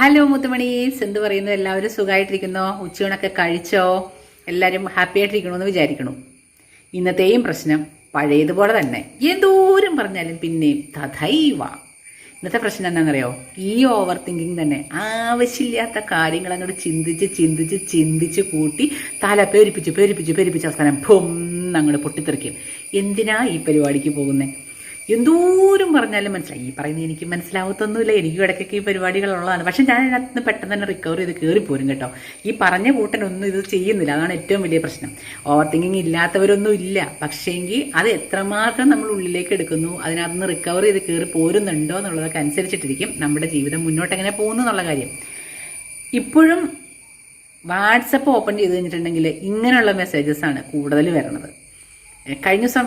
Hello മുത്തുമണീസ് എന്ത് പറയുന്നു എല്ലാവരും സുഖമായിട്ടിരിക്കുന്നോ ഉച്ചയൂണൊക്കെ കഴിച്ചോ? എല്ലാവരും ഹാപ്പി ആയിട്ടിരിക്കണമെന്ന് വിചാരിക്കണു. ഇന്നത്തെയും പ്രശ്നം പഴയതുപോലെ തന്നെ. എന്തോരം പറഞ്ഞാലും പിന്നെയും തഥൈവ. ഇന്നത്തെ പ്രശ്നം എന്താണെന്നറിയോ? ഈ ഓവർ തിങ്കിങ് തന്നെ. ആവശ്യമില്ലാത്ത കാര്യങ്ങൾ അങ്ങോട്ട് ചിന്തിച്ച് ചിന്തിച്ച് ചിന്തിച്ച് കൂട്ടി തല പേരിപ്പിച്ച് പേരിപ്പിച്ച് പേരിപ്പിച്ച് അവസാനം ഭൊന്ന് അങ്ങോട്ട് പൊട്ടിത്തെറിക്കും. എന്തിനാ ഈ പരിപാടിക്ക് പോകുന്നത് എന്തോരം പറഞ്ഞാലും മനസ്സിലായി. ഈ പറയുന്നത് എനിക്ക് മനസ്സിലാവത്തൊന്നുമില്ല. എനിക്ക് ഇടയ്ക്കൊക്കെ ഈ പരിപാടികളുള്ളതാണ്. പക്ഷെ ഞാൻ അതിനകത്ത് പെട്ടെന്ന് തന്നെ റിക്കവർ ചെയ്ത് കയറിപ്പോരും കേട്ടോ. ഈ പറഞ്ഞ കൂട്ടനൊന്നും ഇത് ചെയ്യുന്നില്ല. അതാണ് ഏറ്റവും വലിയ പ്രശ്നം. ഓവർ തിങ്കിങ് ഇല്ലാത്തവരൊന്നും ഇല്ല. പക്ഷേങ്കിൽ അത് എത്രമാത്രം നമ്മൾ ഉള്ളിലേക്ക് എടുക്കുന്നു അതിനകത്ത് നിന്ന് റിക്കവർ ചെയ്ത് കയറി പോരുന്നുണ്ടോ എന്നുള്ളതൊക്കെ അനുസരിച്ചിട്ടിരിക്കും നമ്മുടെ ജീവിതം മുന്നോട്ട് എങ്ങനെ പോകുന്നു എന്നുള്ള കാര്യം. ഇപ്പോഴും വാട്സപ്പ് ഓപ്പൺ ചെയ്ത് കഴിഞ്ഞിട്ടുണ്ടെങ്കിൽ ഇങ്ങനെയുള്ള മെസ്സേജസ് ആണ് കൂടുതൽ വരണത് കഴിഞ്ഞ ദിവസം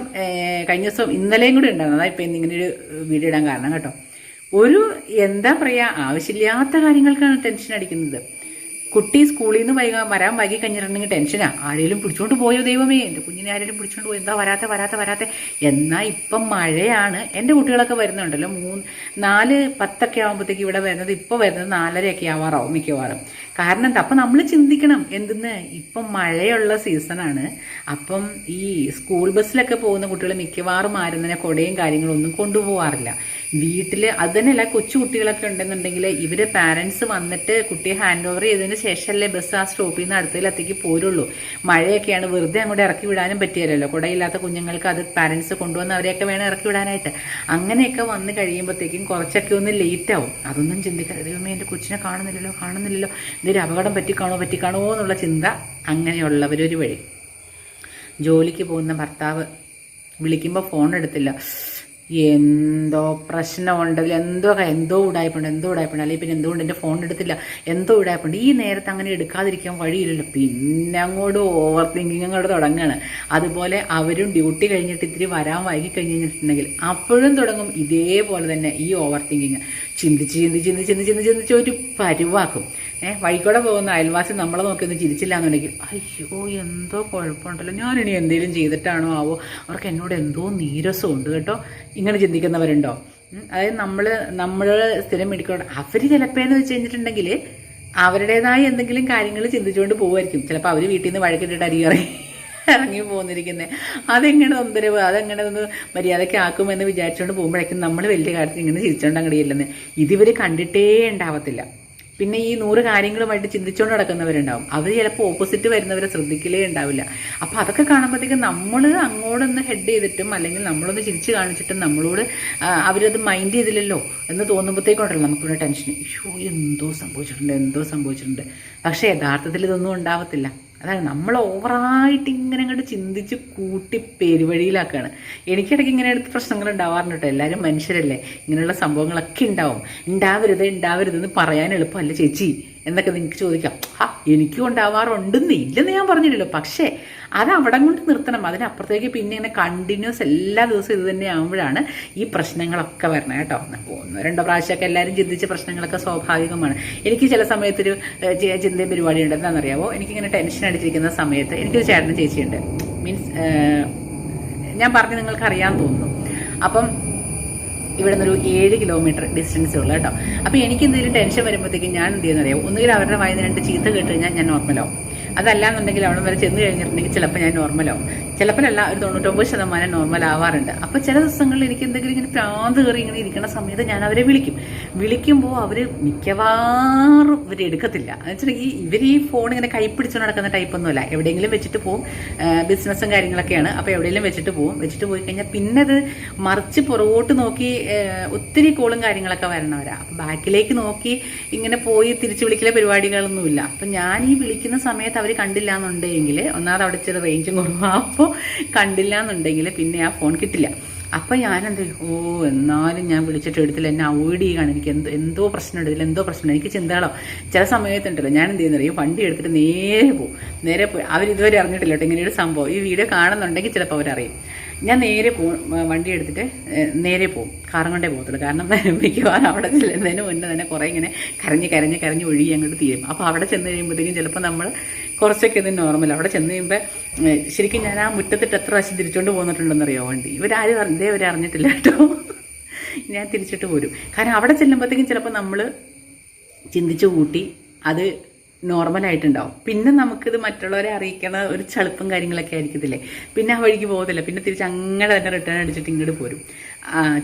കഴിഞ്ഞ ദിവസം ഇന്നലെയും കൂടി ഉണ്ടായിരുന്നു. അതാ ഇപ്പം ഇന്നിങ്ങനെ ഒരു വീഡിയോ ഇടാൻ കാരണം കേട്ടോ. ഒരു എന്താ പറയുക ആവശ്യമില്ലാത്ത കാര്യങ്ങൾക്കാണ് ടെൻഷൻ അടിക്കുന്നത്. കുട്ടി സ്കൂളിൽ നിന്ന് വൈകാൻ വരാൻ വൈകി കഴിഞ്ഞിട്ടുണ്ടെങ്കിൽ ടെൻഷനാ ആരെങ്കിലും പിടിച്ചോണ്ട് പോയോ ദൈവമേ? എന്റെ കുഞ്ഞിനെ ആരെങ്കിലും പിടിച്ചോണ്ട് പോയി? എന്താ വരാത്ത വരാത്ത വരാത്ത? എന്നാൽ ഇപ്പം മഴയാണ്. എന്റെ കുട്ടികളൊക്കെ വരുന്നുണ്ടല്ലോ. മൂന്ന് നാല് പത്തൊക്കെ ആകുമ്പോഴത്തേക്ക് ഇവിടെ വരുന്നത് ഇപ്പോൾ വരുന്നത് നാലരയൊക്കെ ആവാറാവും മിക്കവാറും. കാരണം എന്താ? അപ്പം നമ്മൾ ചിന്തിക്കണം. എന്തെന്ന്? ഇപ്പം മഴയുള്ള സീസണാണ്. അപ്പം ഈ സ്കൂൾ ബസ്സിലൊക്കെ പോകുന്ന കുട്ടികൾ മിക്കവാറും ആരും തന്നെ കുടയും കാര്യങ്ങളൊന്നും കൊണ്ടുപോകാറില്ല വീട്ടിൽ അത് തന്നെയല്ല കൊച്ചു കുട്ടികളൊക്കെ ഉണ്ടെന്നുണ്ടെങ്കിൽ ഇവരെ പാരന്റ്സ് വന്നിട്ട് കുട്ടിയെ ഹാൻഡ് ഓവർ ചെയ്തതിന് ശേഷമല്ലേ ബസ് ആ സ്റ്റോപ്പിൽ നിന്ന് അടുത്തതിലെത്തേക്ക് പോരുള്ളൂ. മഴയൊക്കെയാണ് വെറുതെ അങ്ങോട്ട് ഇറക്കി വിടാനും പറ്റിയല്ലോ കുടയില്ലാത്ത കുഞ്ഞുങ്ങൾക്ക് അത് പാരന്റ്സ് കൊണ്ടുവന്ന് അവരെയൊക്കെ വേണം ഇറക്കി വിടാനായിട്ട്. അങ്ങനെയൊക്കെ വന്ന് കഴിയുമ്പോഴത്തേക്കും കുറച്ചൊക്കെ ഒന്ന് ലേറ്റ് ആവും. അതൊന്നും ചിന്തിക്കാതെ ദൈവമേ എന്റെ കൊച്ചിനെ കാണുന്നില്ലല്ലോ കാണുന്നില്ലല്ലോ. ഇതൊരു അപകടം പറ്റിക്കാണോ പറ്റിക്കാണോ എന്നുള്ള ചിന്ത അങ്ങനെയുള്ളവരൊരു വഴി. ജോലിക്ക് പോകുന്ന ഭർത്താവ് വിളിക്കുമ്പോൾ ഫോൺ എടുത്തില്ല. എന്തോ പ്രശ്നമുണ്ട്. എന്തോ എന്തോ ഉടായ്പുണ്ട് എന്തോ ഉടായ്പുണ്ട്. അല്ലെങ്കിൽ പിന്നെ എന്തുകൊണ്ട് എന്റെ ഫോൺ എടുത്തില്ല എന്തോ ഉടായ്പുണ്ട്. ഈ നേരത്തെ അങ്ങനെ എടുക്കാതിരിക്കാൻ വഴിയില്ലല്ലോ. പിന്നെ അങ്ങോട്ട് ഓവർ തിങ്കിങ് അങ്ങോട്ട് തുടങ്ങുകയാണ് അതുപോലെ അവരും ഡ്യൂട്ടി കഴിഞ്ഞിട്ട് ഇത്തിരി വരാൻ വൈകി കഴിഞ്ഞ് കഴിഞ്ഞിട്ടുണ്ടെങ്കിൽ അപ്പോഴും തുടങ്ങും ഇതേപോലെ തന്നെ ഈ ഓവർ തിങ്കിങ് ചിന്തിച്ച് ചിന്തിച്ച് ചിന്തിച്ച് ചിന്തിച്ച് ചിന്തിച്ച് ഒരു പരുവാക്കും. ഏഹ് വഴിക്കൂടെ പോകുന്ന അയൽവാസി നമ്മളെ നോക്കി ഒന്ന് ചിരിച്ചില്ല എന്നുണ്ടെങ്കിൽ അയ്യോ എന്തോ കുഴപ്പമുണ്ടല്ലോ. ഞാനിനി എന്തെങ്കിലും ചെയ്തിട്ടാണോ ആവോ? അവർക്ക് എന്നോട് എന്തോ നീരസമുണ്ട് കേട്ടോ. ഇങ്ങനെ ചിന്തിക്കുന്നവരുണ്ടോ? അതായത് നമ്മൾ നമ്മൾ സ്ഥിരം മേടിക്കണം അവർ ചിലപ്പോൾ എന്ന് വെച്ച് കഴിഞ്ഞിട്ടുണ്ടെങ്കിൽ അവരുടേതായ എന്തെങ്കിലും കാര്യങ്ങൾ ചിന്തിച്ചുകൊണ്ട് പോകുമായിരിക്കും ചിലപ്പോൾ അവർ വീട്ടിൽ നിന്ന് വഴക്കിട്ടിട്ട് അരിയറി ഇറങ്ങി പോന്നിരിക്കുന്നത് അതെങ്ങനെ തൊന്തരവ് അതെങ്ങനെ ഒന്ന് മര്യാദയ്ക്ക് ആക്കുമെന്ന് വിചാരിച്ചുകൊണ്ട് പോകുമ്പോഴേക്കും നമ്മൾ വലിയ കാര്യത്തിൽ ഇങ്ങനെ ചിരിച്ചുകൊണ്ട് അങ്ങോട്ട് ഇതിവർ കണ്ടിട്ടേ ഉണ്ടാവത്തില്ല. പിന്നെ ഈ നൂറ് കാര്യങ്ങളുമായിട്ട് ചിന്തിച്ചുകൊണ്ട് നടക്കുന്നവരുണ്ടാവും. അവർ ചിലപ്പോൾ ഓപ്പോസിറ്റ് വരുന്നവരെ ശ്രദ്ധിക്കലേ ഉണ്ടാവില്ല. അപ്പോൾ അതൊക്കെ കാണുമ്പോഴത്തേക്കും നമ്മൾ അങ്ങോട്ടൊന്ന് ഹെഡ് ചെയ്തിട്ടും അല്ലെങ്കിൽ നമ്മളൊന്ന് ചിരിച്ച് കാണിച്ചിട്ടും നമ്മളോട് അവരത് മൈൻഡ് ചെയ്തില്ലല്ലോ എന്ന് തോന്നുമ്പോഴത്തേക്കുണ്ടല്ലോ നമുക്കിവിടെ ടെൻഷൻ അയ്യോ എന്തോ സംഭവിച്ചിട്ടുണ്ട് എന്തോ സംഭവിച്ചിട്ടുണ്ട്. പക്ഷേ യഥാർത്ഥത്തിൽ ഇതൊന്നും ഉണ്ടാവത്തില്ല. അതാണ് നമ്മൾ ഓവറായിട്ട് ഇങ്ങനെ അങ്ങോട്ട് ചിന്തിച്ച് കൂട്ടി പെരുവഴിയിലാക്കുകയാണ് എനിക്കിടയ്ക്ക് ഇങ്ങനെ അടുത്ത് പ്രശ്നങ്ങൾ ഉണ്ടാവാറുണ്ട് കേട്ടോ എല്ലാവരും മനുഷ്യരല്ലേ? ഇങ്ങനെയുള്ള സംഭവങ്ങളൊക്കെ ഉണ്ടാവും. ഉണ്ടാവരുത് ഉണ്ടാവരുതെന്ന് പറയാൻ എളുപ്പമല്ല ചേച്ചി. എന്നൊക്കെ നിങ്ങൾക്ക് ചോദിക്കാം. ആ എനിക്കും ഉണ്ടാവാറുണ്ടെന്ന്. ഇല്ലെന്ന് ഞാൻ പറഞ്ഞില്ലല്ലോ. പക്ഷേ അത് അവിടെ കൊണ്ട് നിർത്തണം. അതിനപ്പുറത്തേക്ക് പിന്നെ ഇങ്ങനെ കണ്ടിന്യൂസ് എല്ലാ ദിവസവും ഇത് തന്നെ ആകുമ്പോഴാണ് ഈ പ്രശ്നങ്ങളൊക്കെ വരണം കേട്ടോ. ഒന്ന് രണ്ടോ പ്രാവശ്യമൊക്കെ എല്ലാവരും ചിന്തിച്ച പ്രശ്നങ്ങളൊക്കെ സ്വാഭാവികമാണ്. എനിക്ക് ചില സമയത്തൊരു ചിന്തയും പരിപാടി ഉണ്ട് എന്താണെന്നറിയാമോ എനിക്കിങ്ങനെ ടെൻഷൻ അടിച്ചിരിക്കുന്ന സമയത്ത് എനിക്കൊരു ചേട്ടനും ചേച്ചിയുണ്ട്. മീൻസ് ഞാൻ പറഞ്ഞ് നിങ്ങൾക്ക് അറിയാൻ തോന്നുന്നു. അപ്പം ഇവിടെ നിന്നൊരു ഏഴ് കിലോമീറ്റർ ഡിസ്റ്റൻസ് ഉള്ളു കേട്ടോ. അപ്പോൾ എനിക്ക് എന്തെങ്കിലും ടെൻഷൻ വരുമ്പോഴത്തേക്കും ഞാൻ എന്ത് ചെയ്യുന്നറിയാം? ഒന്നുകിൽ അവരുടെ വായന രണ്ട് ചീത്ത കേട്ട് കഴിഞ്ഞാൽ ഞാൻ നോർമലാവും അതല്ലാന്നുണ്ടെങ്കിൽ അവിടെ വരെ ചെന്ന് കഴിഞ്ഞിട്ടുണ്ടെങ്കിൽ ചിലപ്പോൾ ഞാൻ നോർമലാവും ചിലപ്പോഴല്ല ഒരു തൊണ്ണൂറ്റൊമ്പത് ശതമാനം നോർമൽ ആവാറുണ്ട്. അപ്പോൾ ചില ദിവസങ്ങളിൽ എനിക്ക് എന്തെങ്കിലും ഇങ്ങനെ പ്രാന്ത് കയറി ഇങ്ങനെ ഇരിക്കുന്ന സമയത്ത് ഞാൻ അവരെ വിളിക്കും. വിളിക്കുമ്പോൾ അവർ മിക്കവാറും ഇവർ എടുക്കത്തില്ല. എന്ന് വെച്ചിട്ടുണ്ടെങ്കിൽ ഇവർ ഈ ഫോൺ ഇങ്ങനെ കൈപ്പിടിച്ച് നടക്കുന്ന ടൈപ്പൊന്നുമല്ല എവിടെയെങ്കിലും വെച്ചിട്ട് പോകും ബിസിനസ്സും കാര്യങ്ങളൊക്കെയാണ്. അപ്പോൾ എവിടെയെങ്കിലും വെച്ചിട്ട് പോകും വെച്ചിട്ട് പോയി കഴിഞ്ഞാൽ പിന്നെ അത് മറിച്ച് പുറകോട്ട് നോക്കി ഒത്തിരി കോളും കാര്യങ്ങളൊക്കെ വരണവരാ. അപ്പം ബാക്കിലേക്ക് നോക്കി ഇങ്ങനെ പോയി തിരിച്ചു വിളിക്കുന്ന പരിപാടികളൊന്നുമില്ല. അപ്പം ഞാൻ ഈ വിളിക്കുന്ന സമയത്ത് അവർ കണ്ടില്ല എന്നുണ്ടെങ്കിൽ ഒന്നാമത് അവിടെ ചെറിയ റേഞ്ചും കുറവാണ് കണ്ടില്ല എന്നുണ്ടെങ്കിൽ പിന്നെ ആ ഫോൺ കിട്ടില്ല. അപ്പം ഞാനെന്ത് ഓ എന്നാലും ഞാൻ വിളിച്ചിട്ട് എടുത്തില്ല. എന്നെ അവോയ്ഡ് ചെയ്യുകയാണ് എനിക്ക് എന്തോ എന്തോ പ്രശ്നമുണ്ട്. ഇതിൽ എന്തോ പ്രശ്നം എനിക്ക് ചിന്തകളോ ചില സമയത്തുണ്ടല്ലോ ഞാൻ എന്ത് ചെയ്യുന്നറിയും? വണ്ടി എടുത്തിട്ട് നേരെ പോകും. നേരെ പോയി. അവർ ഇതുവരെ അറിഞ്ഞിട്ടില്ല കേട്ടോ ഒരു സംഭവം. ഈ വീഡിയോ കാണുന്നുണ്ടെങ്കിൽ ചിലപ്പോൾ അവരറിയും. ഞാൻ നേരെ പോകും. വണ്ടി എടുത്തിട്ട് നേരെ പോകും. കാറും കൊണ്ടേ പോകത്തുള്ളൂ. കാരണം മിക്കവാറും അവിടെ ചെല്ലുന്നതിന് മുന്നേ തന്നെ കുറേ ഇങ്ങനെ കരഞ്ഞ് കരഞ്ഞ് കരഞ്ഞ് ഒഴുകി അങ്ങോട്ട് തീരും. അപ്പോൾ അവിടെ ചെന്ന് കഴിയുമ്പോഴത്തേക്കും ചിലപ്പോൾ നമ്മൾ കുറച്ചൊക്കെ ഇത് നോർമൽ അവിടെ ചെന്ന് കഴിയുമ്പോൾ ശരിക്കും ഞാൻ ആ മുറ്റത്തിട്ട് എത്ര പ്രാവശ്യം തിരിച്ചുകൊണ്ട് പോന്നിട്ടുണ്ടെന്നറിയോ വണ്ടി? ഇവരാരും അറിഞ്ഞേ ഇവരെ അറിഞ്ഞിട്ടില്ല കേട്ടോ. ഞാൻ തിരിച്ചിട്ട് പോരും. കാരണം അവിടെ ചെല്ലുമ്പോഴത്തേക്കും ചിലപ്പോൾ നമ്മൾ ചിന്തിച്ചു കൂട്ടി അത് നോർമലായിട്ടുണ്ടാവും പിന്നെ നമുക്കിത് മറ്റുള്ളവരെ അറിയിക്കണ ഒരു ചളുപ്പും കാര്യങ്ങളൊക്കെ ആയിരിക്കത്തില്ലേ? പിന്നെ ആ വഴിക്ക് പോകത്തില്ല. പിന്നെ തിരിച്ച് അങ്ങനെ തന്നെ റിട്ടേൺ അടിച്ചിട്ട് ഇങ്ങോട്ട് പോരും.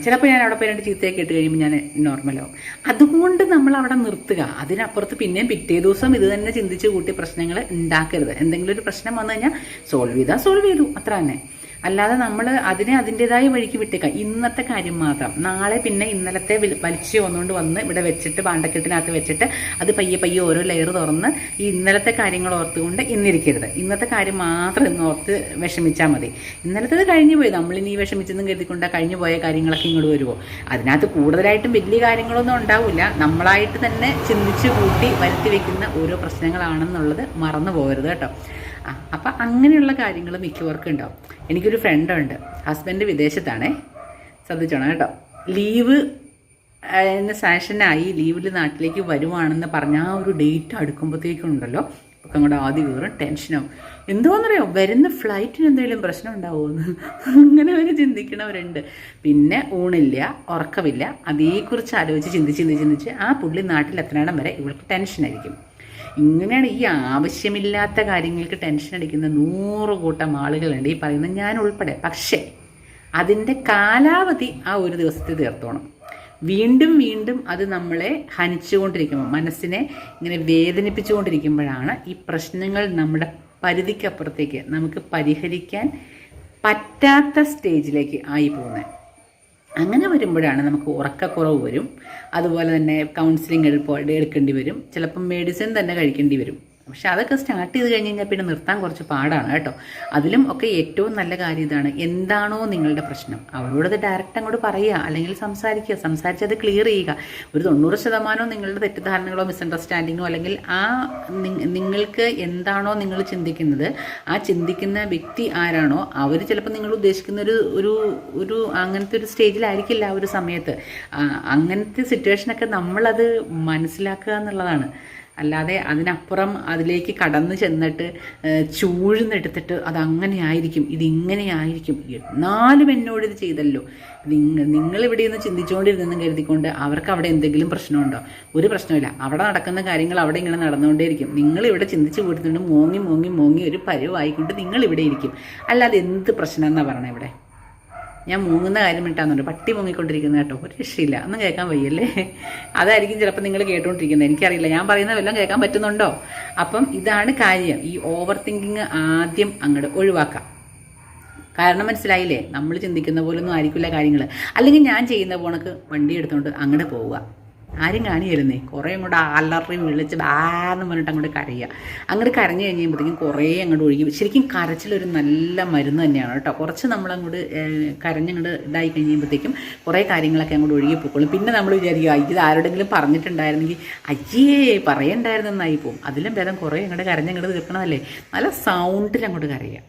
ചിലപ്പോൾ ഞാൻ അവിടെ പോയി രണ്ട് ചീത്തയൊക്കെ ഇട്ട് കഴിയുമ്പോൾ ഞാൻ നോർമലാവും അതുകൊണ്ട് നമ്മൾ അവിടെ നിർത്തുക. അതിനപ്പുറത്ത് പിന്നെയും പിറ്റേ ദിവസം ഇത് തന്നെ ചിന്തിച്ച് കൂട്ടി പ്രശ്നങ്ങൾ ഉണ്ടാക്കരുത്. എന്തെങ്കിലും ഒരു പ്രശ്നം വന്നു കഴിഞ്ഞാൽ സോൾവ് ചെയ്താൽ സോൾവ് ചെയ്തു. അത്ര തന്നെ. അല്ലാതെ നമ്മൾ അതിനെ അതിന്റെതായ വഴിക്ക് വിട്ടേക്കാം. ഇന്നത്തെ കാര്യം മാത്രം. നാളെ പിന്നെ ഇന്നലത്തെ വലിച്ചു വന്നുകൊണ്ട് വന്ന് ഇവിടെ വെച്ചിട്ട് പാണ്ടക്കെട്ടിനകത്ത് വെച്ചിട്ട് അത് പയ്യെ പയ്യെ ഓരോ ലെയർ തുറന്ന് ഈ ഇന്നലത്തെ കാര്യങ്ങൾ ഓർത്തുകൊണ്ട് ഇന്നിരിക്കരുത്. ഇന്നത്തെ കാര്യം മാത്രം ഇന്ന് ഓർത്ത് വിഷമിച്ചാൽ മതി. ഇന്നലത്തേത് കഴിഞ്ഞു പോയി. നമ്മൾ നമ്മളിനി വിഷമിച്ചെന്നും കരുതിക്കൊണ്ട് കഴിഞ്ഞു പോയ കാര്യങ്ങളൊക്കെ ഇങ്ങോട്ട് വരുമോ അതിനകത്ത് കൂടുതലായിട്ടും വലിയ കാര്യങ്ങളൊന്നും ഉണ്ടാവില്ല. നമ്മളായിട്ട് തന്നെ ചിന്തിച്ച് കൂട്ടി വരുത്തി വെക്കുന്ന ഓരോ പ്രശ്നങ്ങളാണെന്നുള്ളത് മറന്നു പോകരുത് കേട്ടോ. അപ്പം അങ്ങനെയുള്ള കാര്യങ്ങൾ മിക്കവർക്കും ഉണ്ടാവും. എനിക്കൊരു ഫ്രണ്ടുണ്ട്. ഹസ്ബൻഡ് വിദേശത്താണേ. ശ്രദ്ധിച്ചോണം കേട്ടോ. ലീവ് എന്നെ സാഷനായി ലീവിൽ നാട്ടിലേക്ക് വരുവാണെന്ന് പറഞ്ഞ ആ ഒരു ഡേറ്റ് അടുക്കുമ്പോഴത്തേക്കും ഉണ്ടല്ലോ ഒക്കെ അങ്ങോട്ട് ആദ്യം കയറും ടെൻഷനാവും എന്തോന്നറിയോ? വരുന്ന ഫ്ലൈറ്റിന് എന്തെങ്കിലും പ്രശ്നം ഉണ്ടാവുമെന്ന് അങ്ങനെ അവർ ചിന്തിക്കണവരുണ്ട്. പിന്നെ ഊണില്ല ഉറക്കമില്ല. അതേക്കുറിച്ച് ആലോചിച്ച് ചിന്തിച്ച് ചിന്തിച്ച് ചിന്തിച്ച് ആ പുള്ളി നാട്ടിലെത്തണം വരെ ഇവൾക്ക് ടെൻഷനായിരിക്കും. ഇങ്ങനെയാണ് ഈ ആവശ്യമില്ലാത്ത കാര്യങ്ങൾക്ക് ടെൻഷൻ അടിക്കുന്ന നൂറ് കൂട്ടം ആളുകളുണ്ട്. ഈ പറയുന്ന ഞാൻ ഉൾപ്പെടെ. പക്ഷേ അതിന്റെ കാലാവധി ആ ഒരു ദിവസത്തെ തീർത്തോണം. വീണ്ടും വീണ്ടും അത് നമ്മളെ ഹനിച്ചുകൊണ്ടിരിക്കുമ്പോൾ മനസ്സിനെ ഇങ്ങനെ വേദനിപ്പിച്ചുകൊണ്ടിരിക്കുമ്പോഴാണ് ഈ പ്രശ്നങ്ങൾ നമ്മുടെ പരിധിക്കപ്പുറത്തേക്ക് നമുക്ക് പരിഹരിക്കാൻ പറ്റാത്ത സ്റ്റേജിലേക്ക് ആയി പോകുന്നത്. അങ്ങനെ വരുമ്പോഴാണ് നമുക്ക് ഉറക്കക്കുറവ് വരും. അതുപോലെ തന്നെ കൗൺസിലിംഗ് എടുക്കേണ്ടി വരും. ചിലപ്പം മെഡിസിൻ തന്നെ കഴിക്കേണ്ടി വരും. പക്ഷെ അതൊക്കെ സ്റ്റാർട്ട് ചെയ്ത് കഴിഞ്ഞ് കഴിഞ്ഞാൽ പിന്നെ നിർത്താൻ കുറച്ച് പാടാണ് കേട്ടോ. അതിലും ഒക്കെ ഏറ്റവും നല്ല കാര്യം ഇതാണ്. എന്താണോ നിങ്ങളുടെ പ്രശ്നം. അവരോടത് ഡയറക്റ്റ് അങ്ങോട്ട് പറയുക അല്ലെങ്കിൽ സംസാരിക്കുക. സംസാരിച്ച് അത് ക്ലിയർ ചെയ്യുക. ഒരു തൊണ്ണൂറ് ശതമാനവും നിങ്ങളുടെ തെറ്റിദ്ധാരണകളോ മിസ്അണ്ടർസ്റ്റാൻഡിങ്ങോ അല്ലെങ്കിൽ ആ നിങ്ങൾക്ക് എന്താണോ നിങ്ങൾ ചിന്തിക്കുന്നത് ആ ചിന്തിക്കുന്ന വ്യക്തി ആരാണോ അവർ ചിലപ്പോൾ നിങ്ങൾ ഉദ്ദേശിക്കുന്ന ഒരു ഒരു ഒരു അങ്ങനത്തെ ഒരു സ്റ്റേജിലായിരിക്കില്ല ആ ഒരു സമയത്ത്. അങ്ങനത്തെ സിറ്റുവേഷനൊക്കെ നമ്മളത് മനസ്സിലാക്കുക എന്നുള്ളതാണ്. അല്ലാതെ അതിനപ്പുറം അതിലേക്ക് കടന്നു ചെന്നിട്ട് ചൂഴ്ന്നെടുത്തിട്ട് അത് അങ്ങനെ ആയിരിക്കും ഇതിങ്ങനെ ആയിരിക്കും എന്നാലും എന്നോട് ഇത് ചെയ്തല്ലോ. നിങ്ങൾ നിങ്ങളിവിടെ നിന്ന് ചിന്തിച്ചുകൊണ്ടിരുന്നെന്ന് കരുതിക്കൊണ്ട് അവർക്ക് അവിടെ എന്തെങ്കിലും പ്രശ്നമുണ്ടോ? ഒരു പ്രശ്നമില്ല അവിടെ നടക്കുന്ന കാര്യങ്ങൾ അവിടെ ഇങ്ങനെ നടന്നുകൊണ്ടേയിരിക്കും. നിങ്ങൾ ഇവിടെ ചിന്തിച്ച് കൂട്ടുന്നുണ്ട് മോങ്ങി മോങ്ങി മോങ്ങി ഒരു പരുവായിക്കൊണ്ട് നിങ്ങൾ ഇവിടെ ഇരിക്കും. അല്ലാതെ എന്ത് പ്രശ്നം എന്നാ പറയണേ ഇവിടെ? ഞാൻ മൂങ്ങുന്ന കാര്യം ഇട്ടാന്നുണ്ട് പട്ടി മുങ്ങിക്കൊണ്ടിരിക്കുന്നത് കേട്ടോ. ഒരു രക്ഷയില്ല. ഒന്നും കേൾക്കാൻ വയ്യല്ലേ? അതായിരിക്കും ചിലപ്പോൾ നിങ്ങൾ കേട്ടുകൊണ്ടിരിക്കുന്നത് എനിക്കറിയില്ല. ഞാൻ പറയുന്ന വല്ലതും കേൾക്കാൻ പറ്റുന്നുണ്ടോ? അപ്പം ഇതാണ് കാര്യം. ഈ ഓവർ തിങ്കിങ് ആദ്യം അങ്ങോട്ട് ഒഴിവാക്കാം. കാരണം മനസ്സിലായില്ലേ? നമ്മൾ ചിന്തിക്കുന്ന പോലൊന്നും ആയിരിക്കില്ല കാര്യങ്ങൾ അല്ലെങ്കിൽ ഞാൻ ചെയ്യുന്ന പോണക്ക് വണ്ടി എടുത്തുകൊണ്ട് അങ്ങോട്ട് പോവുക. ആരും കാണിയിരുന്നേ കുറേ അങ്ങോട്ട് അലറി വിളിച്ച് ബാന്ന് പറഞ്ഞിട്ട് അങ്ങോട്ട് കരയുക അങ്ങോട്ട് കരഞ്ഞു കഴിയുമ്പോഴത്തേക്കും കുറേ അങ്ങോട്ട് ഒഴുകി ശരിക്കും കരച്ചിലൊരു നല്ല മരുന്ന് തന്നെയാണ് കേട്ടോ. കുറച്ച് നമ്മളങ്ങോട്ട് കരഞ്ഞങ്ങോട്ട് ഇതായി കഴിയുമ്പോഴത്തേക്കും കുറേ കാര്യങ്ങളൊക്കെ അങ്ങോട്ട് ഒഴുകി പോയിക്കോളും പിന്നെ നമ്മൾ വിചാരിക്കുക "അയ്യ, ഇത് ആരോടെങ്കിലും പറഞ്ഞിട്ടുണ്ടായിരുന്നെങ്കിൽ അയ്യേ പറയണ്ടായിരുന്നെന്നായി പോകും അതിലും ഭേദം കുറേ അങ്ങോട്ട് കരഞ്ഞങ്ങോട്ട് തീർക്കണമല്ലേ നല്ല സൗണ്ടിൽ അങ്ങോട്ട് കരയുക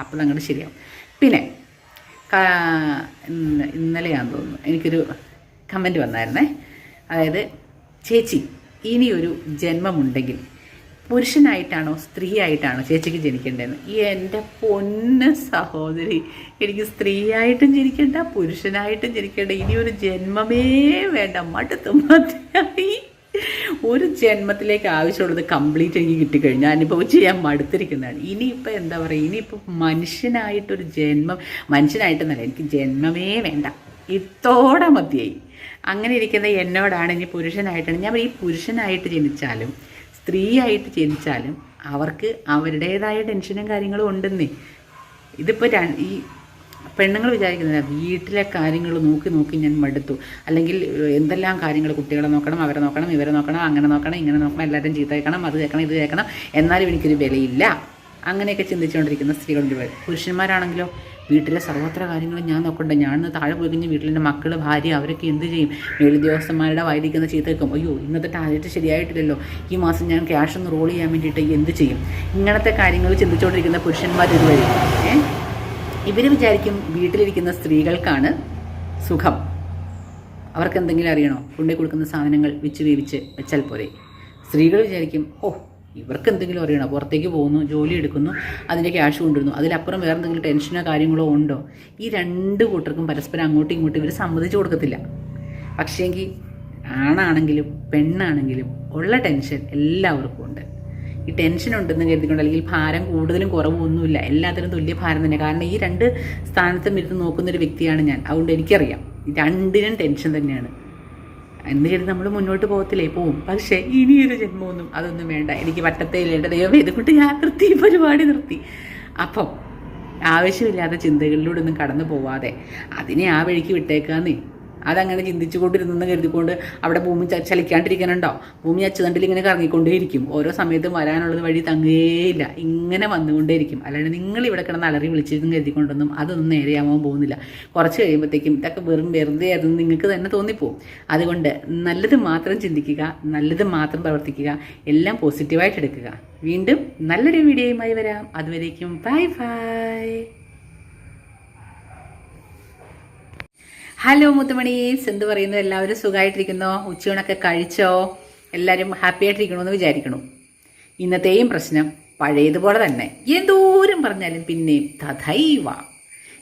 അപ്പോൾ അങ്ങോട്ട് ശരിയാവും. പിന്നെ ഇന്നലെയാണെന്ന് തോന്നുന്നു. എനിക്കൊരു കമന്റ് വന്നായിരുന്നേ. അതായത് ചേച്ചി ഇനിയൊരു ജന്മമുണ്ടെങ്കിൽ പുരുഷനായിട്ടാണോ സ്ത്രീയായിട്ടാണോ ചേച്ചിക്ക് ജനിക്കേണ്ടതെന്ന്? ഈ എന്റെ പൊന്ന സഹോദരി എനിക്ക് സ്ത്രീയായിട്ടും ജനിക്കേണ്ട പുരുഷനായിട്ടും ജനിക്കേണ്ട ഇനിയൊരു ജന്മമേ വേണ്ട മടുത്തു മതിയായി. ഒരു ജന്മത്തിലേക്ക് ആവശ്യമുള്ളത് കംപ്ലീറ്റ് എനിക്ക് കിട്ടിക്കഴിഞ്ഞാൽ അനുഭവിച്ച് ഞാൻ മടുത്തിരിക്കുന്നതാണ്. ഇനിയിപ്പോൾ എന്താ പറയുക ഇനിയിപ്പോൾ മനുഷ്യനായിട്ടൊരു ജന്മം മനുഷ്യനായിട്ടെന്നല്ല എനിക്ക് ജന്മമേ വേണ്ട. ഇത്തോടെ മതിയായി. അങ്ങനെ ഇരിക്കുന്ന എന്നോടാണ് ഇനി പുരുഷനായിട്ടാണ്. ഞാൻ ഈ പുരുഷനായിട്ട് ജനിച്ചാലും സ്ത്രീയായിട്ട് ജനിച്ചാലും അവർക്ക് അവരുടേതായ ടെൻഷനും കാര്യങ്ങളും ഉണ്ടെന്നേ. ഇതിപ്പോൾ ഈ പെണ്ണുങ്ങൾ വിചാരിക്കുന്നില്ല വീട്ടിലെ കാര്യങ്ങൾ നോക്കി നോക്കി ഞാൻ മടുത്തു. അല്ലെങ്കിൽ എന്തെല്ലാം കാര്യങ്ങൾ കുട്ടികളെ നോക്കണം അവരെ നോക്കണം ഇവരെ നോക്കണം അങ്ങനെ നോക്കണം ഇങ്ങനെ നോക്കണം എല്ലാവരും ചീത്ത കേൾക്കണം അത് കേൾക്കണം ഇത് കേൾക്കണം എന്നാലും എനിക്കൊരു വിലയില്ല. അങ്ങനെയൊക്കെ ചിന്തിച്ചുകൊണ്ടിരിക്കുന്ന സ്ത്രീകളുണ്ട്. പുരുഷന്മാരാണെങ്കിലോ വീട്ടിലെ സർവത്ര കാര്യങ്ങളും ഞാൻ നോക്കണ്ട. ഞാൻ താഴെ പോയി കഴിഞ്ഞാൽ വീട്ടിലെ മക്കൾ ഭാര്യ അവരൊക്കെ എന്ത് ചെയ്യും? മേലുദ്യോഗസ്ഥന്മാരുടെ വായിരിക്കുന്ന ചീത്ത കേൾക്കും. അയ്യോ ഇന്നത്തെ ടാർഗറ്റ് ശരിയായിട്ടില്ലല്ലോ. ഈ മാസം ഞാൻ ക്യാഷ് ഒന്ന് റോൾ ചെയ്യാൻ വേണ്ടിയിട്ട് എന്ത് ചെയ്യും? ഇങ്ങനത്തെ കാര്യങ്ങൾ ചിന്തിച്ചുകൊണ്ടിരിക്കുന്ന പുരുഷന്മാർ ഇതുവഴി ഏഹ് ഇവർ വിചാരിക്കും വീട്ടിലിരിക്കുന്ന സ്ത്രീകൾക്കാണ് സുഖം. അവർക്ക് എന്തെങ്കിലും അറിയണോ? കൊണ്ടുപോയി കൊടുക്കുന്ന സാധനങ്ങൾ വെച്ച് വേവിച്ച് വെച്ചാൽ പോരെ. സ്ത്രീകൾ വിചാരിക്കും ഓ ഇവർക്ക് എന്തെങ്കിലും അറിയണോ. പുറത്തേക്ക് പോകുന്നു ജോലി എടുക്കുന്നു അതിന്റെ ക്യാഷ് കൊണ്ടുവരുന്നു. അതിലപ്പുറം വേറെ എന്തെങ്കിലും ടെൻഷനോ കാര്യങ്ങളോ ഉണ്ടോ? ഈ രണ്ട് കൂട്ടർക്കും പരസ്പരം അങ്ങോട്ടും ഇങ്ങോട്ടും ഇവർ സമ്മതിച്ചു കൊടുക്കത്തില്ല. പക്ഷേങ്കിൽ ആണാണെങ്കിലും പെണ്ണാണെങ്കിലും ഉള്ള ടെൻഷൻ എല്ലാവർക്കും ഉണ്ട്. ഈ ടെൻഷൻ ഉണ്ടെന്ന് കരുതിക്കൊണ്ട് അല്ലെങ്കിൽ ഭാരം കൂടുതലും കുറവൊന്നുമില്ല. എല്ലാത്തിനും തുല്യ ഭാരം തന്നെ. കാരണം ഈ രണ്ട് സ്ഥാനത്തും ഇരുന്ന് നോക്കുന്നൊരു വ്യക്തിയാണ് ഞാൻ. അതുകൊണ്ട് എനിക്കറിയാം. രണ്ടിനും ടെൻഷൻ തന്നെയാണ്. എന്ന് ചെയ്ത് നമ്മൾ മുന്നോട്ട് പോകത്തില്ലേ? പോവും. പക്ഷേ ഇനിയൊരു ജന്മമൊന്നും അതൊന്നും വേണ്ട. എനിക്ക് വട്ടത്തേയില്ലേണ്ട ദൈവം ഇതുകൊണ്ട് ഞാൻ നിർത്തി പരിപാടി നിർത്തി. അപ്പം ആവശ്യമില്ലാത്ത ചിന്തകളിലൂടെ ഒന്നും കടന്നു പോവാതെ അതിനെ ആ വഴിക്ക് വിട്ടേക്കാന്നേ. അതങ്ങനെ ചിന്തിച്ചു കൊണ്ടിരുന്നെന്ന് കരുതിക്കൊണ്ട് അവിടെ ഭൂമി ചലിക്കാണ്ടിരിക്കാനുണ്ടോ? ഭൂമി അച്ചുതണ്ടിൽ ഇങ്ങനെ കറങ്ങിക്കൊണ്ടേയിരിക്കും. ഓരോ സമയത്തും വരാനുള്ളത് വഴി തങ്ങുകയില്ല ഇങ്ങനെ വന്നുകൊണ്ടേയിരിക്കും. അല്ലാണ്ട് നിങ്ങൾ ഇവിടെ കിടന്ന് അലറി വിളിച്ചിരുന്നു കരുതിക്കൊണ്ടൊന്നും അതൊന്നും നേരെയാവാൻ പോകുന്നില്ല. കുറച്ച് കഴിയുമ്പോഴത്തേക്കും ഇതൊക്കെ വെറും വെറുതെ അതെന്ന് നിങ്ങൾക്ക് തന്നെ തോന്നിപ്പോവും. അതുകൊണ്ട് നല്ലത് മാത്രം ചിന്തിക്കുക നല്ലത് മാത്രം പ്രവർത്തിക്കുക എല്ലാം പോസിറ്റീവായിട്ട് എടുക്കുക വീണ്ടും നല്ലൊരു വീഡിയോയുമായി വരാം. അതുവരേക്കും ബൈ ബൈ. ഹലോ മുത്തുമണീസ് എന്ത് പറയുന്നു എല്ലാവരും സുഖമായിട്ടിരിക്കുന്നോ ഉച്ചയൂണൊക്കെ കഴിച്ചോ? എല്ലാവരും ഹാപ്പി ആയിട്ടിരിക്കണമെന്ന് വിചാരിക്കണു. ഇന്നത്തെയും പ്രശ്നം പഴയതുപോലെ തന്നെ. എന്തോരം പറഞ്ഞാലും പിന്നെയും തഥൈവ.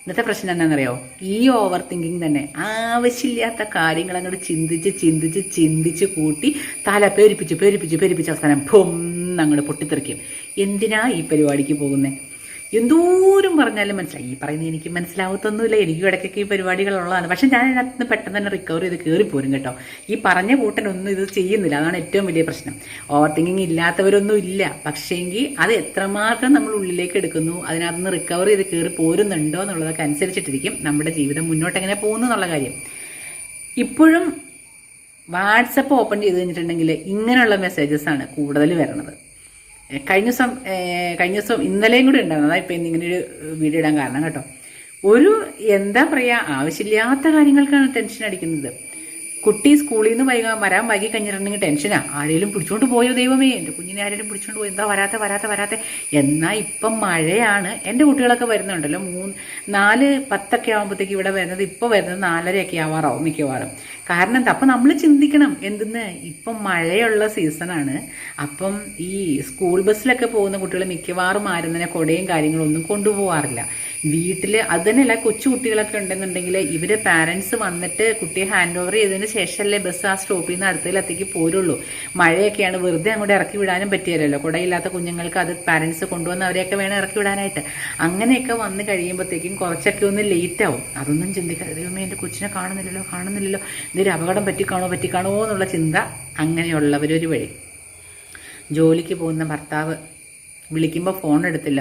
ഇന്നത്തെ പ്രശ്നം എന്താണെന്നറിയോ? ഈ ഓവർ തിങ്കിങ് തന്നെ. ആവശ്യമില്ലാത്ത കാര്യങ്ങൾ അങ്ങോട്ട് ചിന്തിച്ച് ചിന്തിച്ച് ചിന്തിച്ച് കൂട്ടി തല പേരിപ്പിച്ച് പേരിപ്പിച്ച് പേരിപ്പിച്ച് അവസാനം പൊന്ന് അങ്ങോട്ട് പൊട്ടിത്തെറിക്കും. എന്തിനാ ഈ പരിപാടിക്ക് പോകുന്നത് എന്തോരം പറഞ്ഞാലും മനസ്സിലായി. ഈ പറയുന്നത് എനിക്ക് മനസ്സിലാവത്തൊന്നുമില്ല. എനിക്കും ഇടയ്ക്കൊക്കെ ഈ പരിപാടികളുള്ളതാണ്. പക്ഷെ ഞാൻ അതിനകത്ത് നിന്ന് പെട്ടെന്ന് തന്നെ റിക്കവർ ചെയ്ത് കയറിപ്പോരും കേട്ടോ. ഈ പറഞ്ഞ കൂട്ടനൊന്നും ഇത് ചെയ്യുന്നില്ല. അതാണ് ഏറ്റവും വലിയ പ്രശ്നം. ഓവർ തിങ്കിങ് ഇല്ലാത്തവരൊന്നും ഇല്ല. പക്ഷേങ്കിൽ അത് എത്രമാത്രം നമ്മൾ ഉള്ളിലേക്ക് എടുക്കുന്നു അതിനകത്ത് നിന്ന് റിക്കവർ ചെയ്ത് കയറി പോരുന്നുണ്ടോ എന്നുള്ളതൊക്കെ അനുസരിച്ചിട്ടിരിക്കും നമ്മുടെ ജീവിതം മുന്നോട്ട് എങ്ങനെ പോകുന്നു എന്നുള്ള കാര്യം. ഇപ്പോഴും വാട്സപ്പ് ഓപ്പൺ ചെയ്ത് കഴിഞ്ഞിട്ടുണ്ടെങ്കിൽ ഇങ്ങനെയുള്ള മെസ്സേജസ് ആണ് കൂടുതൽ വരുന്നത്. ഏ, കഴിഞ്ഞ ദിവസം കഴിഞ്ഞ ദിവസം ഇന്നലെയും കൂടി ഉണ്ടായിരുന്നു. അതാ ഇപ്പം ഇങ്ങനെ ഒരു വീഡിയോ ഇടാൻ കാരണം കേട്ടോ. ഒരു എന്താ പറയുക ആവശ്യമില്ലാത്ത കാര്യങ്ങൾക്കാണ് ടെൻഷൻ അടിക്കുന്നത്. കുട്ടി സ്കൂളിൽ നിന്ന് വൈകി വരാൻ വൈകി കഴിഞ്ഞിട്ടുണ്ടെങ്കിൽ ടെൻഷനാ ആരെങ്കിലും പിടിച്ചോണ്ട് പോയോ ദൈവമേ? എന്റെ കുഞ്ഞിനെ ആരെങ്കിലും പിടിച്ചോണ്ട് പോയി? എന്താ വരാത്ത വരാത്ത വരാത്ത? എന്നാൽ ഇപ്പം മഴയാണ്. എന്റെ കുട്ടികളൊക്കെ വരുന്നുണ്ടല്ലോ. മൂന്ന് നാല് പത്തൊക്കെ ആകുമ്പോഴത്തേക്ക് ഇവിടെ വരുന്നത് ഇപ്പോൾ വരുന്നത് നാലരയൊക്കെ ആവാറാവും മിക്കവാറും. കാരണം എന്താ? അപ്പം നമ്മൾ ചിന്തിക്കണം. എന്തെന്ന്? ഇപ്പം മഴയുള്ള സീസണാണ് അപ്പം ഈ സ്കൂൾ ബസ്സിലൊക്കെ പോകുന്ന കുട്ടികൾ മിക്കവാറും ആരും തന്നെ കൊടയും കാര്യങ്ങളൊന്നും കൊണ്ടുപോകാറില്ല വീട്ടിൽ അത് തന്നെയല്ല കൊച്ചു കുട്ടികളൊക്കെ ഉണ്ടെന്നുണ്ടെങ്കിൽ ഇവരെ പാരൻസ് വന്നിട്ട് കുട്ടിയെ ഹാൻഡ് ഓവർ ചെയ്തതിന് ശേഷമല്ലേ ബസ് ആ സ്റ്റോപ്പിൽ നിന്ന് അടുത്തതിലത്തേക്ക് പോരുള്ളൂ. മഴയൊക്കെയാണ് വെറുതെ അങ്ങോട്ട് ഇറക്കി വിടാനും പറ്റിയല്ലോ കുടയില്ലാത്ത കുഞ്ഞുങ്ങൾക്ക് അത് പാരൻസ് കൊണ്ടുവന്ന് അവരെയൊക്കെ വേണം ഇറക്കി വിടാനായിട്ട്. അങ്ങനെയൊക്കെ വന്ന് കഴിയുമ്പോഴത്തേക്കും കുറച്ചൊക്കെ ഒന്ന് ലേറ്റ് ആവും. അതൊന്നും ചിന്തിക്കാതെ ദൈവമേ എന്റെ കൊച്ചിനെ കാണുന്നില്ലല്ലോ കാണുന്നില്ലല്ലോ. ഇതൊരു അപകടം പറ്റിക്കാണോ പറ്റിക്കാണോ എന്നുള്ള ചിന്ത അങ്ങനെയുള്ളവരൊരു വഴി. ജോലിക്ക് പോകുന്ന ഭർത്താവ് വിളിക്കുമ്പോൾ ഫോൺ എടുത്തില്ല.